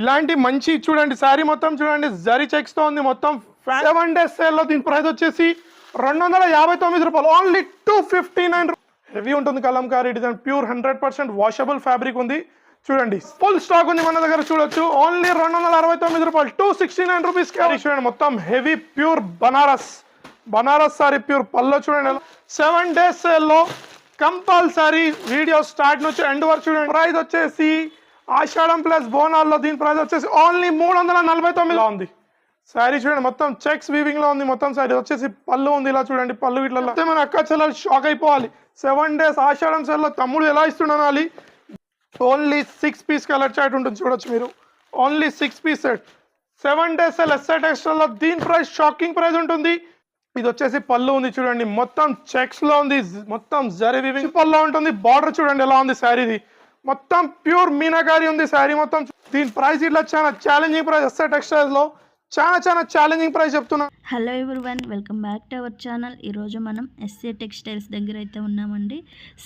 ఇలాంటి మంచి చూడండి శారీ మొత్తం చూడండి జరీ చెక్స్తో ఉంది మొత్తం. సెవెన్ డేస్ సేల్లో దీని ప్రైస్ వచ్చేసి రెండు వందల యాభై తొమ్మిది రూపాయలు. Only two fifty nine heavy ఉంటుంది Kalamkari design pure hundred percent washable fabric ఉంది. చూడండి ఫుల్ స్టాక్ ఉంది మన దగ్గర చూడొచ్చు. ఓన్లీ రెండు వందల అరవై తొమ్మిది రూపాయలు. టూ సిక్స్టీ నైన్ రూపీస్ చూడండి మొత్తం heavy pure Banaras Banaras sari pure pallu చూడండి. సెవెన్ డేస్ సేల్లో కంపల్సరీ వీడియో స్టార్ట్ నుంచి ఎండ్ వరకు చూడండి. ప్రైస్ వచ్చేసి ఆషాఢం ప్లస్ బోనాల్లో దీని ప్రైస్ వచ్చేసి ఓన్లీ మూడు వందల నలభై తొమ్మిదిలో ఉంది. శారీ చూడండి మొత్తం చెక్స్ వీవింగ్లో ఉంది మొత్తం శారీ. వచ్చేసి పళ్ళు ఉంది ఇలా చూడండి పళ్ళు ఇట్లా మన అక్క చెల్లెలు షాక్ అయిపోవాలి. సెవెన్ డేస్ ఆషాఢం సెల్లో తమ్ముడు ఎలా ఇస్తున్నాలి only six piece colour chart ఉంటుంది చూడొచ్చు మీరు. Only six piece set seven days ఎస్ఎట్ ఎక్స్ట్రాలో దీని ప్రైస్ షాకింగ్ ప్రైస్ ఉంటుంది. ఇది వచ్చేసి పళ్ళు ఉంది చూడండి మొత్తం చెక్స్లో ఉంది మొత్తం జరీ వివింగ్ పళ్ళు ఉంటుంది బార్డర్ చూడండి ఎలా ఉంది శారీది. మొత్తం ప్యూర్ మీనాకారి ఉంది శారీ మొత్తం. దీని ప్రైస్ ఇట్లా చాలా ఛాలెంజింగ్ ప్రైస్ ఎస్ఎట్ టెక్స్టైల్స్లో చాలా చాలా ఛాలెంజింగ్ ప్రైస్ చెప్తున్నా. Hello everyone welcome back to our channel ఈరోజు మనం ఎస్ఏ టెక్స్టైల్స్ దగ్గర అయితే ఉన్నామండి.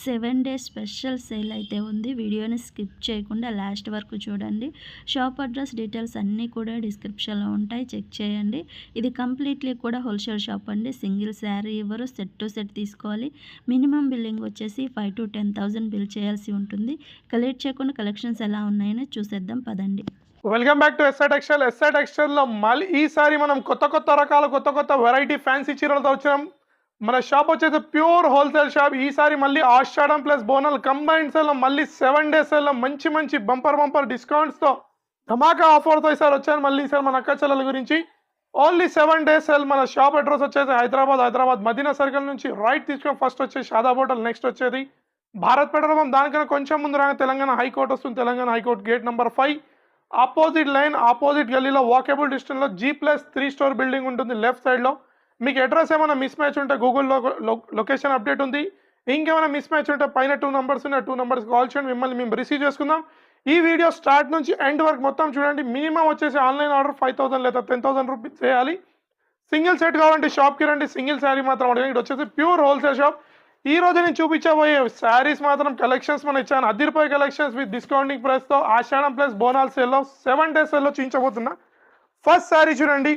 సెవెన్ డేస్ స్పెషల్ సేల్ అయితే ఉంది. వీడియోని స్కిప్ చేయకుండా లాస్ట్ వరకు చూడండి. షాప్ అడ్రస్ డీటెయిల్స్ అన్నీ కూడా డిస్క్రిప్షన్లో ఉంటాయి. చెక్ చేయండి. ఇది కంప్లీట్లీ కూడా హోల్సేల్ షాప్ అండి. సింగిల్ శారీ ఇవ్వరు సెట్ టు సెట్ తీసుకోవాలి. మినిమం బిల్లింగ్ వచ్చేసి five to ten thousand bill చేయాల్సి ఉంటుంది. కలెక్ట్ చేయకుండా కలెక్షన్స్ ఎలా ఉన్నాయని చూసేద్దాం పదండి. Welcome back to SI textile SI టెక్స్టైల్లో మళ్ళీ ఈసారి మనం కొత్త కొత్త రకాల కొత్త కొత్త వెరైటీ ఫ్యాన్సీ చీరలతో వచ్చినాం. మన షాప్ వచ్చేసి ప్యూర్ హోల్సేల్ షాప్ ఈసారి మళ్ళీ ఆషాఢం ప్లస్ బోనల్ కంబైన్ సేల్లో మళ్ళీ సెవెన్ డేస్ సేల్ మంచి మంచి బంపర్ బంపర్ డిస్కౌంట్స్తో ధమాకా ఆఫర్తో ఈసారి వచ్చాను. మళ్ళీ ఈసారి మన అక్క చెల్లెల గురించి. ఓన్లీ సెవెన్ డేస్ సేల్ మన షాప్ అడ్రస్ వచ్చేసి హైదరాబాద్ హైదరాబాద్ మదీనా సర్కిల్ నుంచి రైట్ తీసుకొని ఫస్ట్ వచ్చేసి షాదాబ్ హోటల్ నెక్స్ట్ వచ్చేది భారత్ పెట్రోల్ దానికన్నా కొంచెం ముందు రాగా తెలంగాణ హైకోర్టు వస్తుంది. Telangana high court gate number five opposite line opposite గల్లీలో వాకబుల్ డిస్టెన్స్లో G plus three store building ఉంటుంది లెఫ్ట్ సైడ్లో మీకు అడ్రస్ ఏమైనా మిస్ మ్యాచ్ ఉంటే గూగుల్లో లొకేషన్ అప్డేట్ ఉంది. ఇంకేమైనా మిస్ మ్యాచ్ ఉంటే పైన టూ నెంబర్స్ ఉన్నాయి టూ నెంబర్స్ కాల్ చేయండి మిమ్మల్ని మేము రిసీవ్ చేసుకుందాం. ఈ వీడియో స్టార్ట్ నుంచి ఎండ్ వరకు మొత్తం చూడండి. మినిమం వచ్చేసి ఆన్లైన్ ఆర్డర్ ఫైవ్ థౌసండ్ లేదా టెన్ థౌసండ్ రూపీస్ చేయాలి. సింగిల్ సెట్ కావాలంటే షాప్కి రండి. సింగిల్ శారీ మాత్రం అడగండి. ఇక్కడ వచ్చేసి ప్యూర్ హోల్సేల్ షాప్ ఈ రోజు నేను చూపించబోయే శారీస్ మాత్రం కలెక్షన్స్ మనం ఇచ్చాను. అదిరిపోయే కలెక్షన్స్ విత్ డిస్కౌంటింగ్ ప్రైస్తో ఆషాఢం ప్లస్ బోనాల్ సేల్లో సెవెన్ డేస్ సేల్లో చూపించబోతున్నా. ఫస్ట్ శారీ చూడండి.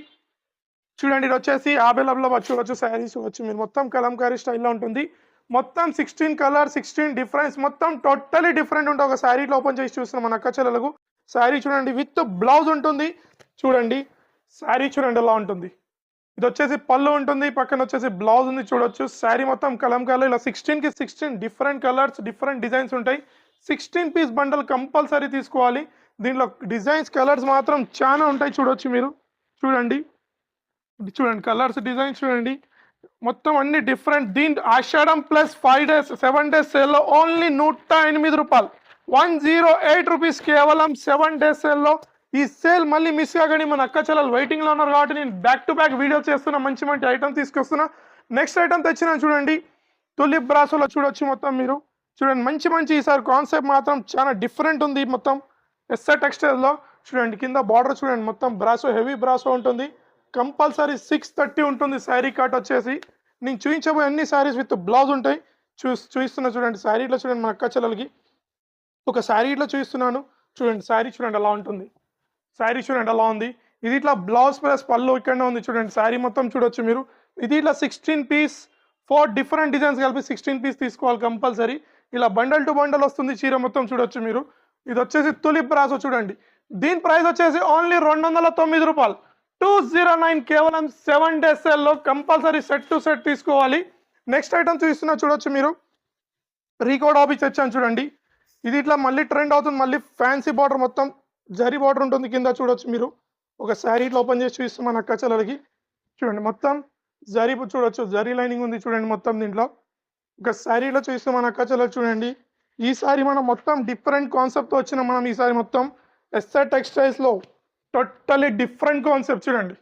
చూడండి ఇది వచ్చేసి అవైలబుల్లో చూడొచ్చు శారీస్ చూడొచ్చు మీరు మొత్తం కలంకారీ స్టైల్లో ఉంటుంది. మొత్తం సిక్స్టీన్ కలర్ సిక్స్టీన్ డిఫరెన్స్ మొత్తం టోటలీ డిఫరెంట్ ఉంటుంది ఒక శారీ ఓపెన్ చేసి చూస్తున్నాం మన అక్క చెల్లెలకు. శారీ చూడండి విత్ బ్లౌజ్ ఉంటుంది. చూడండి శారీ చూడండి ఎలా ఉంటుంది. ఇది వచ్చేసి పళ్ళు ఉంటుంది పక్కన వచ్చేసి బ్లౌజ్ ఉంది చూడొచ్చు. శారీ మొత్తం కలంకారీలో ఇలా సిక్స్టీన్కి sixteen different colours different designs ఉంటాయి. సిక్స్టీన్ పీస్ బండల్ కంపల్సరీ తీసుకోవాలి. దీనిలో డిజైన్స్ కలర్స్ మాత్రం చాలా ఉంటాయి చూడొచ్చు మీరు. చూడండి. చూడండి కలర్స్ డిజైన్స్ చూడండి. మొత్తం అన్ని డిఫరెంట్ దీని Ashadham plus five days seven days సేల్లో ఓన్లీ నూట ఎనిమిది రూపాయలు. వన్ జీరో ఎయిట్ రూపీస్ కేవలం సెవెన్ డేస్ సేల్లో ఈ సేల్ మళ్ళీ మిస్ కాకండి మన అక్క చెల్లెలు వెయిటింగ్లో ఉన్నారు కాబట్టి నేను బ్యాక్ టు బ్యాక్ వీడియో చేస్తున్నా మంచి మంచి ఐటమ్ తీసుకొస్తున్నా. నెక్స్ట్ ఐటమ్ తెచ్చినా చూడండి తులిప్ బ్రాసోలో చూడొచ్చు మొత్తం మీరు. చూడండి మంచి మంచి ఈసారి కాన్సెప్ట్ మాత్రం చాలా డిఫరెంట్ ఉంది మొత్తం. ఎస్ఆర్ టెక్స్టైల్లో చూడండి కింద బార్డర్ చూడండి మొత్తం బ్రాసో హెవీ బ్రాసో ఉంటుంది. కంపల్సరీ సిక్స్ థర్టీ ఉంటుంది శారీ కట్ వచ్చేసి. నేను చూపించబోయే అన్ని శారీస్ విత్ బ్లౌజ్ ఉంటాయి. చూ చూపిస్తున్నా చూడండి శారీలో చూడండి మన అక్క చెల్లెలకి. ఒక శారీ ఇట్లా చూపిస్తున్నాను. చూడండి శారీ చూడండి అలా ఉంటుంది. శారీ చూడండి ఎలా ఉంది? ఇది ఇట్లా బ్లౌజ్ ప్లస్ పళ్ళు ఇక్కడనే ఉంది చూడండి శారీ మొత్తం చూడొచ్చు మీరు. ఇది ఇట్లా sixteen piece four different designs కలిపి సిక్స్టీన్ పీస్ తీసుకోవాలి కంపల్సరీ ఇలా బండల్ టు బండల్ వస్తుంది చీర మొత్తం చూడొచ్చు మీరు. ఇది వచ్చేసి తులిప్ బ్రాసో చూడండి. దీని ప్రైస్ వచ్చేసి ఓన్లీ రెండు వందల తొమ్మిది రూపాయలు. టూ జీరో నైన్ కేవలం సెవెన్ డేస్ సెల్లో కంపల్సరీ సెట్ టు సెట్ తీసుకోవాలి. నెక్స్ట్ ఐటమ్ చూస్తున్నా చూడొచ్చు మీరు. రీకోడ్ ఆఫీస్ తెచ్చాను చూడండి. ఇది ఇట్లా మళ్ళీ ట్రెండ్ అవుతుంది మళ్ళీ ఫ్యాన్సీ బార్డర్ మొత్తం జరీ బార్డర్ ఉంటుంది కింద చూడొచ్చు మీరు. ఒక శారీ ఇట్లా ఓపెన్ చేసి చూపిస్తాం మన అక్క చెల్లెలకి. చూడండి మొత్తం జరీ చూడొచ్చు. జరీ లైనింగ్ ఉంది చూడండి మొత్తం దీంట్లో. ఒక శారీలో చూస్తాం మన అక్క చెల్లెలు చూడండి. ఈసారి మనం మొత్తం డిఫరెంట్ కాన్సెప్ట్తో వచ్చిన మనం ఈసారి మొత్తం ఎస్ఆర్ టెక్స్టైల్స్లో టోటలీ డిఫరెంట్ కాన్సెప్ట్ చూడండి.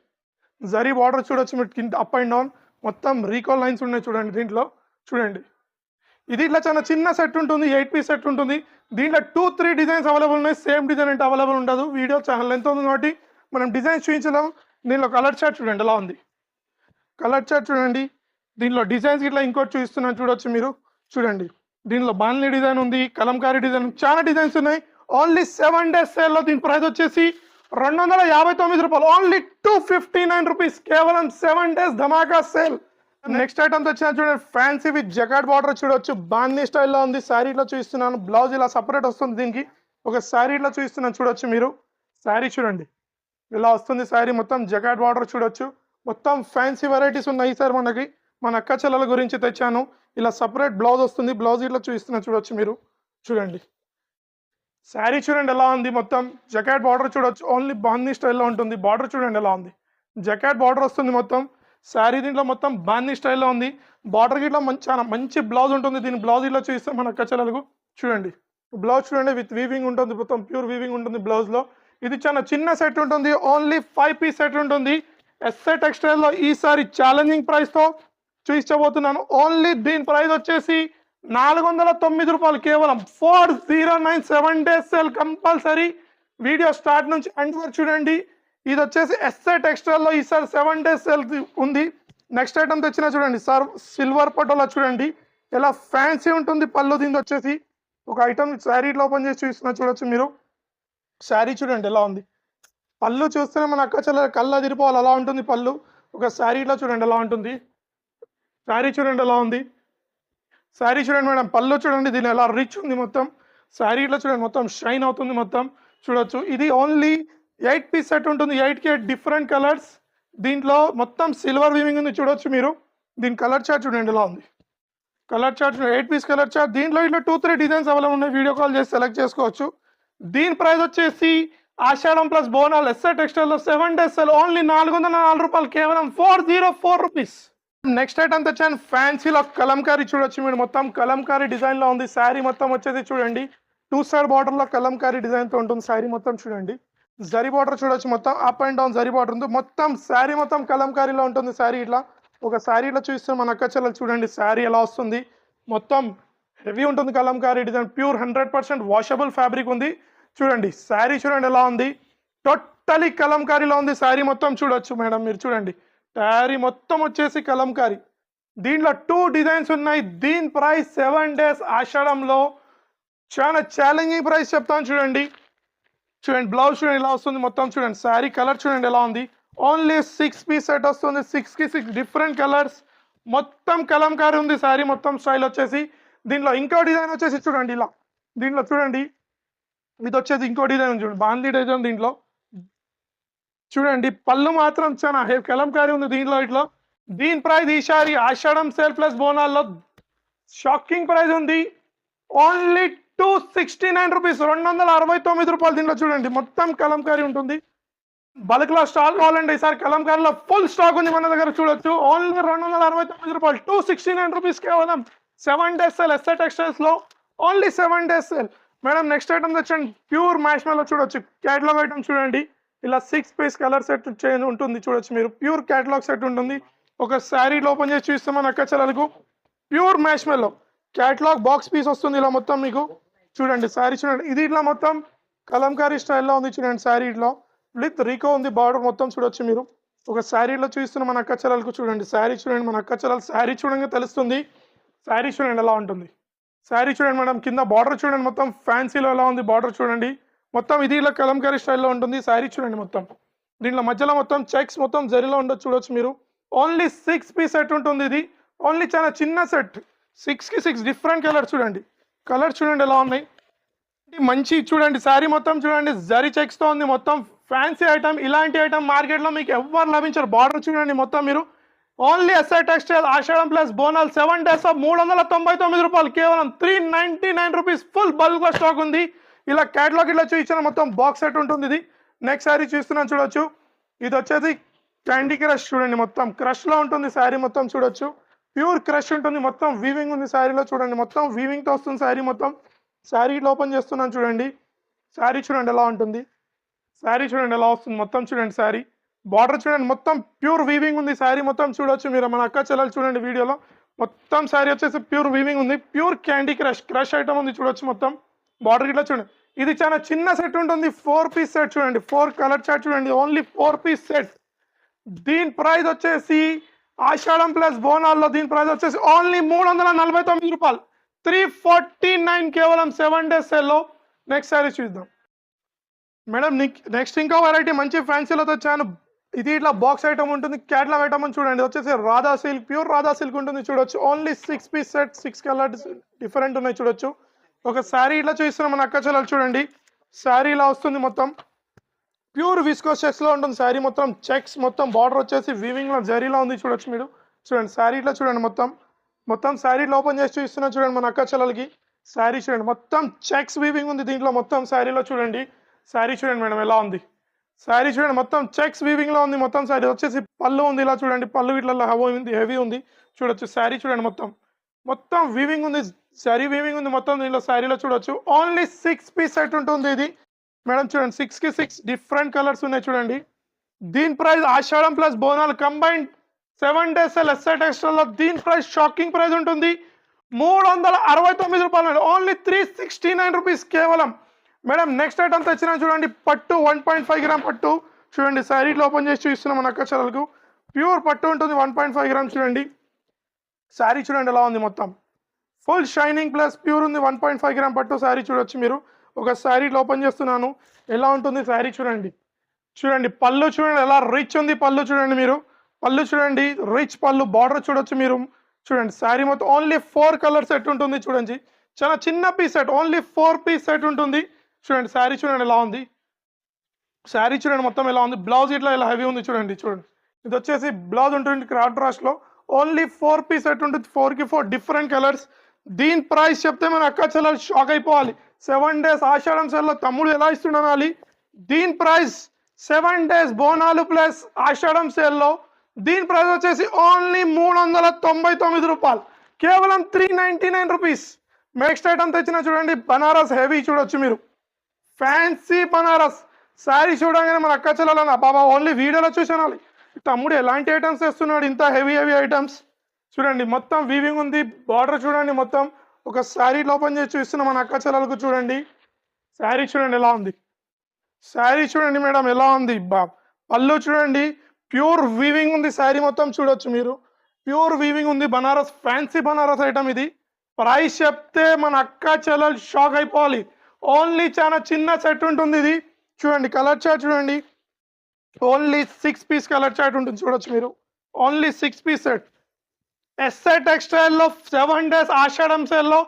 జరీ బార్డర్ చూడొచ్చు మీరు కింద అప్ అండ్ డౌన్ మొత్తం రీకాల్ లైన్స్ ఉన్నాయి చూడండి దీంట్లో. చూడండి. ఇది ఇట్లా చాలా చిన్న సెట్ ఉంటుంది ఎయిట్ పీస్ సెట్ ఉంటుంది. దీంట్లో టూ త్రీ డిజైన్స్ అవైలబుల్ ఉన్నాయి. సేమ్ డిజైన్ అంటే అవైలబుల్ ఉండదు. వీడియో ఛానల్ ఎంత ఉంది కాబట్టి మనం డిజైన్స్ చూపించలేం. దీనిలో కలర్ చార్ట్ చూడండి ఎలా ఉంది? కలర్ చార్ట్ చూడండి. దీనిలో డిజైన్స్ ఇట్లా ఇంకోటి చూపిస్తున్నాను చూడొచ్చు మీరు. చూడండి. దీనిలో బాన్లీ డిజైన్ ఉంది కలంకారీ డిజైన్ చాలా డిజైన్స్ ఉన్నాయి. ఓన్లీ సెవెన్ డేస్ సేల్లో దీని ప్రైస్ వచ్చేసి రెండు వందల యాభై తొమ్మిది రూపాయలు. Only two fifty nine rupees కేవలం సెవెన్ డేస్ ధమాకా సేల్ నెక్స్ట్ ఐటమ్ వచ్చిన చూడండి ఫ్యాన్సీ విత్ జకాట్ బార్డర్ చూడొచ్చు. బాందీ స్టైల్లో ఉంది శారీలో చూపిస్తున్నాను. బ్లౌజ్ ఇలా సపరేట్ వస్తుంది దీనికి. ఒక శారీలో చూపిస్తున్నాను చూడొచ్చు మీరు. శారీ చూడండి. ఇలా వస్తుంది శారీ మొత్తం జకాట్ బార్డర్ చూడొచ్చు. మొత్తం ఫ్యాన్సీ వెరైటీస్ ఉన్నాయి సార్ మనకి. మన అక్క చెల్లెల గురించి తెచ్చాను. ఇలా సపరేట్ బ్లౌజ్ వస్తుంది బ్లౌజ్ ఇట్లా చూస్తున్నా చూడొచ్చు మీరు. చూడండి. శారీ చూడండి ఎలా ఉంది మొత్తం. జకాట్ బార్డర్ చూడొచ్చు. ఓన్లీ బాందీ స్టైల్లో ఉంటుంది. బార్డర్ చూడండి ఎలా ఉంది. జకాట్ బార్డర్ వస్తుంది మొత్తం. శారీ దీంట్లో మొత్తం బాందీ స్టైల్లో ఉంది. బార్డర్ గిట్లో మంచి చాలా మంచి బ్లౌజ్ ఉంటుంది. దీని బ్లౌజ్ ఇట్లా చూపిస్తాం మన అక్క చెల్లెలకు చూడండి. బ్లౌజ్ చూడండి విత్ వీవింగ్ ఉంటుంది. మొత్తం ప్యూర్ వీవింగ్ ఉంటుంది బ్లౌజ్లో. ఇది చాలా చిన్న సెట్ ఉంటుంది. ఓన్లీ ఫైవ్ పీస్ సెట్ ఉంటుంది. ఎస్ఏ టెక్స్టైల్లో ఈసారి ఛాలెంజింగ్ ప్రైస్తో చూపించబోతున్నాను. ఓన్లీ దీని ప్రైస్ వచ్చేసి నాలుగు వందల తొమ్మిది రూపాయలు. కేవలం four zero nine seven days sale compulsory video start నుంచి ఎండ్ వరకు చూడండి. ఇది వచ్చేసి ఎస్ఏ టెక్స్టైల్లో ఈసారి సెవెన్ డేస్ సెల్ ఉంది. నెక్స్ట్ ఐటమ్ తెచ్చిన చూడండి సార్ సిల్వర్ పటోలా చూడండి. ఎలా ఫ్యాన్సీ ఉంటుంది పళ్ళు దీని వచ్చేసి. ఒక ఐటమ్ శారీలో ఓపెన్ చేసి చూస్తున్నా చూడొచ్చు మీరు. శారీ చూడండి ఎలా ఉంది. పళ్ళు చూస్తేనే మన అక్క చెల్లెల కళ్ళ తిరిపోవాలి అలా ఉంటుంది పళ్ళు. ఒక శారీలో చూడండి ఎలా ఉంటుంది. శారీ చూడండి ఎలా ఉంది. శారీ చూడండి మేడం పళ్ళు చూడండి దీని ఎలా రిచ్ ఉంది మొత్తం. శారీలో చూడండి మొత్తం షైన్ అవుతుంది మొత్తం. చూడొచ్చు. ఇది ఓన్లీ ఎయిట్ పీస్ సెట్ ఉంటుంది. ఎయిట్కి ఎయిట్ డిఫరెంట్ కలర్స్. దీంట్లో మొత్తం సిల్వర్ వీవింగ్ ఉంది చూడొచ్చు మీరు. దీని కలర్ చార్ట్ చూడండి ఇలా ఉంది. Colour chart eight piece colour chart. దీంట్లో ఇట్లా టూ త్రీ డిజైన్స్ అవైలబుల్ ఉన్నాయి. వీడియో కాల్ చేసి సెలెక్ట్ చేసుకోవచ్చు. దీని ప్రైస్ వచ్చేసి ఆషాఢం ప్లస్ బోనాల్ ఎస్ఆర్ టెక్స్టైల్లో సెవెన్ డేస్ సెల్ ఓన్లీ నాలుగు వందల నాలుగు రూపాయలు కేవలం four zero four rupees. Next item తెచ్చాను ఫ్యాన్సీలో కలంకారీ. చూడొచ్చు మీరు మొత్తం కలంకారీ డిజైన్లో ఉంది. శారీ మొత్తం వచ్చేసి చూడండి. టూ సైడ్ బార్డర్లో కలంకారీ డిజైన్తో ఉంటుంది. శారీ మొత్తం చూడండి. జరీ బార్డర్ చూడొచ్చు మొత్తం up and down zari border ఉంది. మొత్తం శారీ మొత్తం కలంకారీలో ఉంటుంది శారీ ఇట్లా. ఒక శారీ ఇట్లా చూస్తే మన అక్క చెల్లెలు చూడండి శారీ ఎలా వస్తుంది. మొత్తం హెవీ ఉంటుంది Kalamkari design pure hundred percent washable fabric ఉంది. చూడండి శారీ చూడండి ఎలా ఉంది. టోటలీ కలంకారీలో ఉంది శారీ మొత్తం చూడొచ్చు మేడం మీరు చూడండి. శారీ మొత్తం వచ్చేసి కలంకారీ. దీంట్లో టూ డిజైన్స్ ఉన్నాయి. దీని ప్రైస్ సెవెన్ డేస్ ఆషాఢంలో. చాలా ఛాలెంజింగ్ ప్రైస్ చెప్తాను చూడండి. చూడండి బ్లౌజ్ చూడండి ఎలా వస్తుంది మొత్తం చూడండి. శారీ కలర్ చూడండి ఎలా ఉంది. ఓన్లీ సిక్స్ పీస్ సెట్ వస్తుంది. సిక్స్కి సిక్స్ డిఫరెంట్ కలర్స్ మొత్తం కలంకారీ ఉంది శారీ మొత్తం స్టైల్ వచ్చేసి. దీనిలో ఇంకో డిజైన్ వచ్చేసి చూడండి ఇలా. దీంట్లో చూడండి. ఇది వచ్చేసి ఇంకో డిజైన్ ఉంది చూడండి. బాంధీ డిజైన్ దీంట్లో. చూడండి పళ్ళు మాత్రం చాలా హె- కలంకారీ ఉంది దీంట్లో ఇట్లా. దీని price sari Ashadham sale plus బోనాల్లో shocking price ఉంది. Only two sixty nine rupees రెండు వందల అరవై తొమ్మిది రూపాయలు దీంట్లో చూడండి. మొత్తం కలంకారీ ఉంటుంది. బల్క్లో స్టాక్ కావాలండి. ఈసారి కలంకారీలో ఫుల్ స్టాక్ ఉంది మన దగ్గర చూడొచ్చు. ఓన్లీ రెండు వందల అరవై తొమ్మిది రూపాయలు. టూ సిక్స్టీ నైన్ రూపీస్ కేవలం seven days sale S టెక్స్టైల్స్లో only seven days sale. Madam next item తెచ్చండి pure mesh చూడొచ్చు. క్యాటలాగ్ ఐటమ్ చూడండి. ఇలా six piece colour set change ఉంటుంది చూడొచ్చు మీరు. ప్యూర్ క్యాటలాగ్ సెట్ ఉంటుంది. ఒక శారీ ఓపెన్ చేసి చూస్తే మన అక్క చెల్లెలకు. ప్యూర్ మ్యాష్ మెల్లో క్యాటలాగ్ బాక్స్ పీస్ వస్తుంది ఇలా మొత్తం మీకు. చూడండి శారీ చూడండి. ఇది ఇట్లా మొత్తం కలంకారీ స్టైల్లో ఉంది చూడండి శారీ ఇట్లా. విత్ రీకో ఉంది బార్డర్ మొత్తం చూడొచ్చు మీరు. ఒక శారీలో చూస్తున్న మన అక్క చెల్లెలకు చూడండి శారీ చూడండి మన అక్క చెల్లెలు శారీ చూడంగా తెలుస్తుంది. శారీ చూడండి ఎలా ఉంటుంది. శారీ చూడండి మేడం కింద బార్డర్ చూడండి మొత్తం ఫ్యాన్సీలో ఎలా ఉంది బార్డర్ చూడండి. మొత్తం ఇది ఇలా కలంకారీ స్టైల్లో ఉంటుంది శారీ చూడండి మొత్తం. దీంట్లో మధ్యలో మొత్తం చెక్స్ మొత్తం జరిలో ఉండొచ్చు చూడొచ్చు మీరు. ఓన్లీ సిక్స్ పీస్ సెట్ ఉంటుంది ఇది. ఓన్లీ చాలా చిన్న సెట్ సిక్స్కి సిక్స్ డిఫరెంట్ కలర్ చూడండి. కలర్ చూడండి ఎలా ఉన్నాయి. మంచి చూడండి శారీ మొత్తం చూడండి జరీ చెక్స్తో ఉంది మొత్తం. ఫ్యాన్సీ ఐటమ్ ఇలాంటి ఐటమ్ మార్కెట్లో మీకు ఎవ్వరు లభించరు. బార్డర్ చూడండి మొత్తం మీరు. Only SI textile Ashadham plus Bonal seven days off మూడు వందల తొంభై తొమ్మిది రూపాయలు. కేవలం three ninety nine rupees full బల్క్లో స్టాక్ ఉంది. ఇలా క్యాట్లాగ్ ఇట్లా చూపించిన మొత్తం బాక్స్ సెట్ ఉంటుంది ఇది. నెక్స్ట్ శారీ చూస్తున్నాను చూడొచ్చు. ఇది వచ్చేసి క్యాండీ క్రష్ చూడండి మొత్తం. క్రష్లో ఉంటుంది శారీ మొత్తం చూడొచ్చు. ప్యూర్ క్రష్ ఉంటుంది. మొత్తం వీవింగ్ ఉంది శారీలో చూడండి. మొత్తం వీవింగ్తో వస్తుంది శారీ మొత్తం. శారీ ఇట్లా ఓపెన్ చేస్తున్నాను చూడండి. శారీ చూడండి ఎలా ఉంటుంది. శారీ చూడండి ఎలా వస్తుంది. మొత్తం చూడండి శారీ. బార్డర్ చూడండి. మొత్తం ప్యూర్ వీవింగ్ ఉంది. శారీ మొత్తం చూడొచ్చు మీరు. మన అక్క చెల్లెలు చూడండి వీడియోలో. మొత్తం శారీ వచ్చేసి ప్యూర్ వీవింగ్ ఉంది. Pure candy crush crush item ఉంది. చూడొచ్చు మొత్తం. బార్డర్ ఇట్లా చూడండి. ఇది చాలా చిన్న సెట్ ఉంటుంది. ఫోర్ పీస్ సెట్ చూడండి. ఫోర్ కలర్ చార్ట్ చూడండి. ఓన్లీ ఫోర్ పీస్ సెట్ దీని ప్రైస్ వచ్చేసి ఆషాఢం ప్లస్ బోనాల్లో దీని ప్రైస్ వచ్చేసి ఓన్లీ మూడు వందల నలభై తొమ్మిది రూపాయలు. త్రీ ఫార్టీ నైన్ కేవలం సెవెన్ డేస్ సెల్లో. నెక్స్ట్ శారీ చూద్దాం. మేడం నెక్స్ట్ ఇంకో వెరైటీ మంచి ఫ్యాన్సీలతో వచ్చాను. ఇది ఇట్లా బాక్స్ ఐటమ్ ఉంటుంది క్యాట్లాగ్ ఐటమ్ అని చూడండి. వచ్చేసి Radha silk pure Radha silk ఉంటుంది చూడొచ్చు. Only six piece set six colours different ఉన్నాయి చూడొచ్చు. ఒక శారీ ఇట్లా చూస్తున్నాం మన అక్క చెల్లెలు చూడండి. శారీ ఇలా వస్తుంది మొత్తం. ప్యూర్ విస్కోస్ చెక్స్లో ఉంటుంది శారీ మొత్తం. చెక్స్ మొత్తం బార్డర్ వచ్చేసి వీవింగ్లో జరీలో ఉంది చూడొచ్చు మీరు. చూడండి శారీ ఇట్లా చూడండి మొత్తం. మొత్తం శారీ ఓపెన్ చేసి చూస్తున్నా చూడండి మన అక్క చెల్లెలకి. శారీ చూడండి మొత్తం చెక్స్ వీవింగ్ ఉంది దీంట్లో మొత్తం శారీలో చూడండి. శారీ చూడండి మేడం ఎలా ఉంది? శారీ చూడండి మొత్తం చెక్స్ వీవింగ్లో ఉంది మొత్తం శారీ. వచ్చేసి పళ్ళు ఉంది ఇలా చూడండి పళ్ళు ఇట్లా హెవీ ఉంది హెవీ ఉంది. చూడొచ్చు శారీ చూడండి మొత్తం. మొత్తం వీవింగ్ ఉంది శారీ వీవింగ్ ఉంది మొత్తం దీంట్లో శారీలో చూడొచ్చు. ఓన్లీ సిక్స్ పీస్ సెట్ ఉంటుంది ఇది. మేడం చూడండి సిక్స్కి సిక్స్ డిఫరెంట్ కలర్స్ ఉన్నాయి చూడండి. దీని price Ashadham plus Bonalu combined seven days ఎస్ఐట్ ఎక్స్ట్రాలో దీని ప్రైస్ షాకింగ్ ప్రైస్ ఉంటుంది. మూడు వందల అరవై తొమ్మిది రూపాయలు only three sixty nine rupees కేవలం. మేడం నెక్స్ట్ ఐటమ్ తెచ్చిన చూడండి పట్టు వన్ పాయింట్ ఫైవ్ గ్రామ్ పట్టు. చూడండి శారీలో ఓపెన్ చేసి చూస్తున్నాం మన అక్క చెల్లెలకు. ప్యూర్ పట్టు ఉంటుంది వన్ పాయింట్ ఫైవ్ గ్రామ్ చూడండి. శారీ చూడండి ఎలా ఉంది మొత్తం. ఫుల్ షైనింగ్ ప్లస్ ప్యూర్ ఉంది వన్ పాయింట్ ఫైవ్ గ్రామ్ పట్టు శారీ చూడొచ్చు మీరు. ఒక శారీ ఓపెన్ చేస్తున్నాను. ఎలా ఉంటుంది శారీ చూడండి. చూడండి పళ్ళు చూడండి ఎలా రిచ్ ఉంది పళ్ళు చూడండి మీరు. పళ్ళు చూడండి రిచ్ పళ్ళు బార్డర్ చూడొచ్చు మీరు. చూడండి శారీ మొత్తం ఓన్లీ ఫోర్ కలర్ సెట్ ఉంటుంది చూడండి. చాలా చిన్న piece set only four piece set ఉంటుంది. చూడండి శారీ చూడండి ఎలా ఉంది. శారీ చూడండి మొత్తం ఎలా ఉంది. బ్లౌజ్ ఇట్లా ఇలా హెవీ ఉంది చూడండి చూడండి. ఇది వచ్చేసి బ్లౌజ్ ఉంటుంది క్రాఫ్ట్లో. ఓన్లీ ఫోర్ పీస్ సెట్ ఉంటుంది. ఫోర్కి ఫోర్ డిఫరెంట్ కలర్స్ దీని ప్రైస్ చెప్తే మన అక్క చాలా షాక్ అయిపోవాలి. సెవెన్ డేస్ ఆషాఢం సెల్లో తమ్ముడు ఎలా ఇస్తుండాలి దీని price seven days Bonalu plus Ashadham సేల్లో దీని ప్రైస్ వచ్చేసి ఓన్లీ మూడు వందల తొంభై తొమ్మిది రూపాయలు. కేవలం three ninety nine rupees next item తెచ్చిన చూడండి బనారస్ హెవీ చూడొచ్చు మీరు. ఫ్యాన్సీ బనారస్. శారీ చూడగానే మన అక్క చెల్లెలన్న బాబా ఓన్లీ వీడియోలో చూసాను తమ్ముడు ఎలాంటి ఐటమ్స్ వేస్తున్నాడు ఇంత హెవీ హెవీ ఐటమ్స్ చూడండి మొత్తం వీవింగ్ ఉంది బార్డర్ చూడండి మొత్తం. ఒక శారీ ఓపెన్ చేసి చూస్తున్న మన అక్క చెల్లెలకు చూడండి. శారీ చూడండి ఎలా ఉంది? శారీ చూడండి మేడం ఎలా ఉంది? బా పళ్ళు చూడండి. ప్యూర్ వీవింగ్ ఉంది శారీ మొత్తం చూడొచ్చు మీరు. ప్యూర్ వీవింగ్ ఉంది. బనారస్ ఫ్యాన్సీ బనారస్ ఐటమ్ ఇది. ప్రైస్ చెప్తే మన అక్క చెల్లెలు షాక్ అయిపోవాలి. ఓన్లీ చాలా చిన్న సెట్ ఉంటుంది ఇది. చూడండి కలర్ చార్ట్ చూడండి. Only six piece colour chart ఉంటుంది చూడొచ్చు మీరు. Only six piece set. SI టెక్స్టైల్లో seven days ఆషాఢం సేల్లో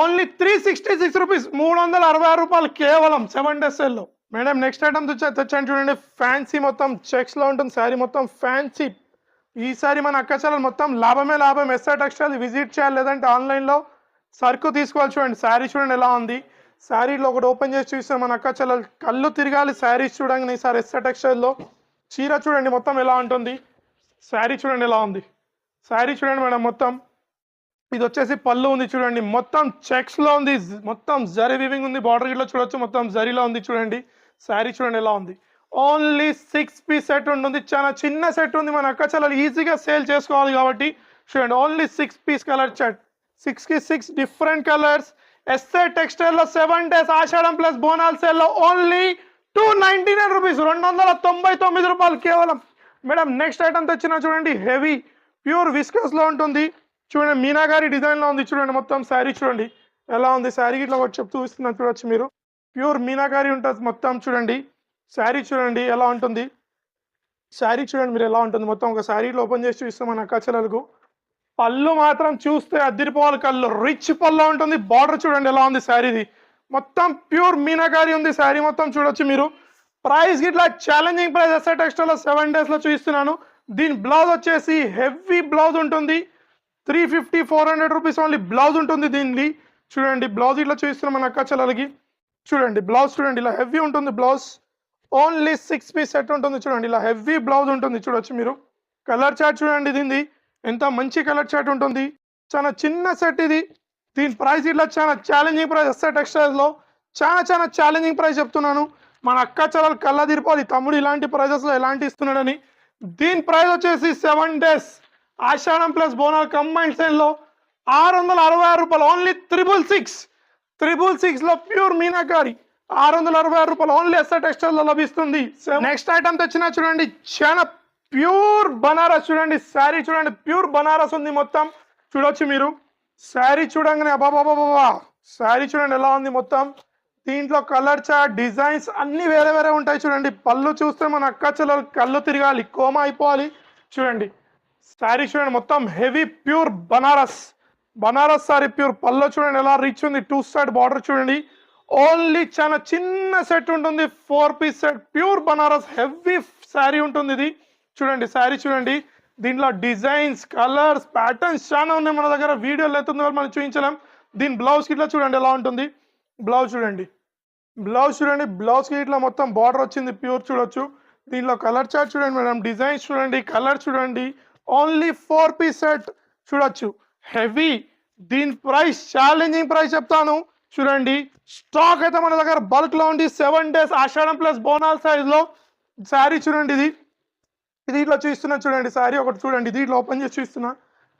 only three sixty six rupees మూడు వందల అరవై ఆరు రూపాయలు కేవలం సెవెన్ డేస్ సేల్లో. మేడం నెక్స్ట్ ఐటమ్ తెచ్చాను చూడండి. ఫ్యాన్సీ మొత్తం చెక్స్లో ఉంటుంది శారీ మొత్తం ఫ్యాన్సీ. ఈసారి మన అక్క చెల్లెలు మొత్తం లాభమే లాభం. ఎస్ఐ టెక్స్టైల్ విజిట్ చేయాలి లేదంటే ఆన్లైన్లో సరుకు తీసుకోవాలి చూడండి. శారీ చూడండి ఎలా ఉంది. శారీలో ఒకటి ఓపెన్ చేసి చూస్తే మన అక్క చెల్లెలు కళ్ళు తిరగాలి శారీస్ చూడండి ఈసారి ఎస్ఐ టెక్స్టైల్లో. చీర చూడండి మొత్తం ఎలా ఉంటుంది. శారీ చూడండి ఎలా ఉంది. శారీ చూడండి మేడం మొత్తం. ఇది వచ్చేసి పళ్ళు ఉంది చూడండి. మొత్తం చెక్స్లో ఉంది. మొత్తం జరీ వివింగ్ ఉంది. బార్డర్ గిట్లో చూడొచ్చు. మొత్తం జరీలో ఉంది చూడండి. శారీ చూడండి ఎలా ఉంది. ఓన్లీ సిక్స్ పీస్ సెట్ ఉంటుంది. చాలా చిన్న సెట్ ఉంది. మన అక్క చాలా ఈజీగా సేల్ చేసుకోవాలి కాబట్టి చూడండి. Only six piece colour set సిక్స్కి six different colours SA టెక్స్టైల్లో seven days Ashadham plus Bonal సేల్లో only two ninety nine rupees రెండు వందల తొంభై తొమ్మిది రూపాయలు కేవలం. మేడం నెక్స్ట్ ఐటమ్ తెచ్చిన చూడండి. హెవీ ప్యూర్ విస్కస్లో ఉంటుంది. చూడండి మీనాగారి డిజైన్లో ఉంది చూడండి మొత్తం శారీ చూడండి. ఎలా ఉంది? శారీ ఇట్లా ఒకటి చెప్తూ చూపిస్తున్నాను చూడొచ్చు మీరు. ప్యూర్ మీనాగారి ఉంటుంది మొత్తం చూడండి. శారీ చూడండి ఎలా ఉంటుంది? శారీ చూడండి మీరు ఎలా ఉంటుంది? మొత్తం ఒక శారీలో ఓపెన్ చేసి చూస్తాం మన అక్క పళ్ళు మాత్రం చూస్తే అద్దరిపోవాలి కళ్ళు. రిచ్ పళ్ళు ఉంటుంది బార్డర్ చూడండి ఎలా ఉంది శారీది. మొత్తం ప్యూర్ మీనాకారి ఉంది శారీ మొత్తం చూడొచ్చు మీరు. ప్రైస్ ఇట్లా ఛాలెంజింగ్ ప్రైస్ ఎస్ఐ టెక్స్టైల్లో సెవెన్ డేస్లో చూపిస్తున్నాను. దీని బ్లౌజ్ వచ్చేసి హెవీ బ్లౌజ్ ఉంటుంది. Three fifty four hundred rupees only blouse ఉంటుంది దీన్ని చూడండి బ్లౌజ్ ఇట్లా చూపిస్తున్నాం మన అక్క చెల్లెలకి. చూడండి బ్లౌజ్ చూడండి ఇలా హెవీ ఉంటుంది blouse. Only six piece set ఉంటుంది చూడండి ఇలా హెవీ బ్లౌజ్ ఉంటుంది చూడొచ్చు మీరు. కలర్ చార్ట్ చూడండి దీనిది. ఎంత మంచి కలర్ చార్ట్ ఉంటుంది. చాలా చిన్న సెట్ ఇది. దీని ప్రైస్ ఇట్లా చాలా ఛాలెంజింగ్ ప్రైస్ ఎస్ఐ టెక్స్టైల్స్లో చాలా చాలా ఛాలెంజింగ్ ప్రైస్ చెప్తున్నాను. మన అక్క చలాలు కళ్ళ తిరిపోవాలి. తమ్ముడు ఇలాంటి ప్రైజెస్లో ఎలాంటి ఇస్తున్నాడని దీని ప్రైస్ వచ్చేసి seven days. Ashadham plus Bonal combine సేల్లో ఆరు వందల అరవై ఆరు రూపాయలు. ఓన్లీ త్రిబుల్ సిక్స్ త్రిబుల్ సిక్స్లో ప్యూర్ మీనాకారి. ఆరు వందల అరవై ఆరు రూపాయలు. ఓన్లీ ఎస్ఐ టెక్స్టైల్లో లభిస్తుంది. నెక్స్ట్ ఐటమ్ తెచ్చినా చూడండి. చాలా ప్యూర్ బనారస్ చూడండి. శారీ చూడండి. ప్యూర్ బనారస్ ఉంది మొత్తం. చూడొచ్చు మీరు. శారీ చూడంగానే అబాబాబాబా శారీ చూడండి ఎలా ఉంది మొత్తం. దీంట్లో కలర్ చార్ట్ డిజైన్స్ అన్ని వేరే వేరే ఉంటాయి చూడండి. పళ్ళు చూస్తే మన అక్క చెల్లెలు కళ్ళు తిరగాలి కోమా అయిపోవాలి. చూడండి. శారీ చూడండి మొత్తం heavy pure Banaras. Banaras sari pure. పళ్ళు చూడండి ఎలా రిచ్ ఉంది. టూ సైడ్ బార్డర్ చూడండి. ఓన్లీ చాలా చిన్న సెట్ ఉంటుంది. Four piece set pure Banaras heavy sari ఉంటుంది ఇది. చూడండి శారీ చూడండి. దీంట్లో డిజైన్స్ కలర్స్ ప్యాటర్న్స్ చాలా ఉన్నాయి మన దగ్గర. వీడియోలు అవుతుంది మనం చూపించలేం. దీని బ్లౌజ్ ఇట్లా చూడండి ఎలా ఉంటుంది. బ్లౌజ్ చూడండి. బ్లౌజ్ చూడండి. బ్లౌజ్కి ఇట్లా మొత్తం బార్డర్ వచ్చింది. ప్యూర్ చూడొచ్చు. దీనిలో కలర్ చార్ట్ చూడండి మేడం. డిజైన్స్ చూడండి. కలర్ చూడండి. ఓన్లీ ఫోర్ పీస్ సెట్ చూడొచ్చు. హెవీ దీని ప్రైస్ ఛాలెంజింగ్ ప్రైస్ చెప్తాను. చూడండి. స్టాక్ అయితే మన దగ్గర బల్క్లో ఉంది. Seven days Ashadham plus Bonal సైజ్లో శారీ చూడండి ఇది. ఇది ఇట్లా చూస్తున్నా చూడండి. శారీ ఒకటి చూడండి. దీంట్లో ఓపెన్ చేసి చూస్తున్నా.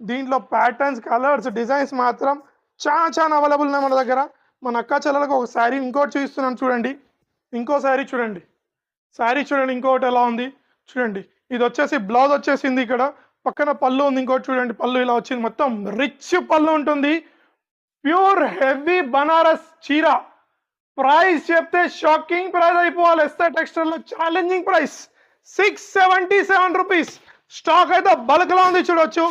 దీంట్లో ప్యాటర్న్స్ కలర్స్ డిజైన్స్ మాత్రం చాలా చాలా అవైలబుల్ ఉన్నాయి మన దగ్గర. మన అక్క చెల్లెలకు ఒక శారీ ఇంకోటి చూపిస్తున్నాను చూడండి. ఇంకో శారీ చూడండి. శారీ చూడండి ఇంకోటి ఎలా ఉంది చూడండి. ఇది వచ్చేసి బ్లౌజ్ వచ్చేసింది ఇక్కడ. పక్కన పళ్ళు ఉంది ఇంకోటి చూడండి. పళ్ళు ఇలా వచ్చింది. మొత్తం రిచ్ పళ్ళు ఉంటుంది. ప్యూర్ హెవీ బనారస్ చీర. ప్రైస్ చెప్తే షాకింగ్ ప్రైస్ అయిపోవాలి. ఎస్ఆ టెక్స్టైల్లో challenging price six seventy seven rupees stock అయితే బల్క్లో ఉంది చూడొచ్చు.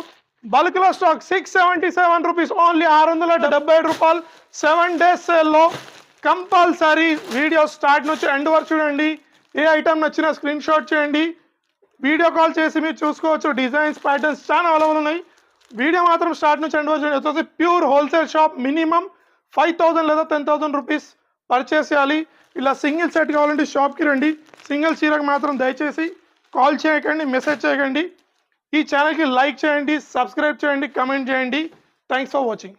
బల్క్లో stock six seventy seven rupees only ఆరు వందల డెబ్బై ఐదు రూపాయలు. సెవెన్ డేస్ సేల్లో కంపల్సరీ వీడియో స్టార్ట్ నుంచి ఎండ్ వరకు చూడండి. ఏ ఐటమ్ నచ్చినా స్క్రీన్ షాట్ చేయండి. వీడియో కాల్ చేసి మీరు చూసుకోవచ్చు. డిజైన్స్ ప్యాటర్న్స్ చాలా అవైలబుల్ ఉన్నాయి. వీడియో మాత్రం స్టార్ట్ నుంచి ఎండ్ వరకు చూడండి. వచ్చేసి pure wholesale shop minimum five thousand లేదా టెన్ థౌసండ్ రూపీస్ పర్చేస్ చేయాలి. ఇలా సింగిల్ సెట్ కావాలంటే షాప్కి రండి. సింగిల్ చీరకు మాత్రం దయచేసి కాల్ చేయకండి. మెసేజ్ చేయకండి. ఈ ఛానల్కి లైక్ చేయండి సబ్స్క్రైబ్ చేయండి కమెంట్ చేయండి. Thanks for watching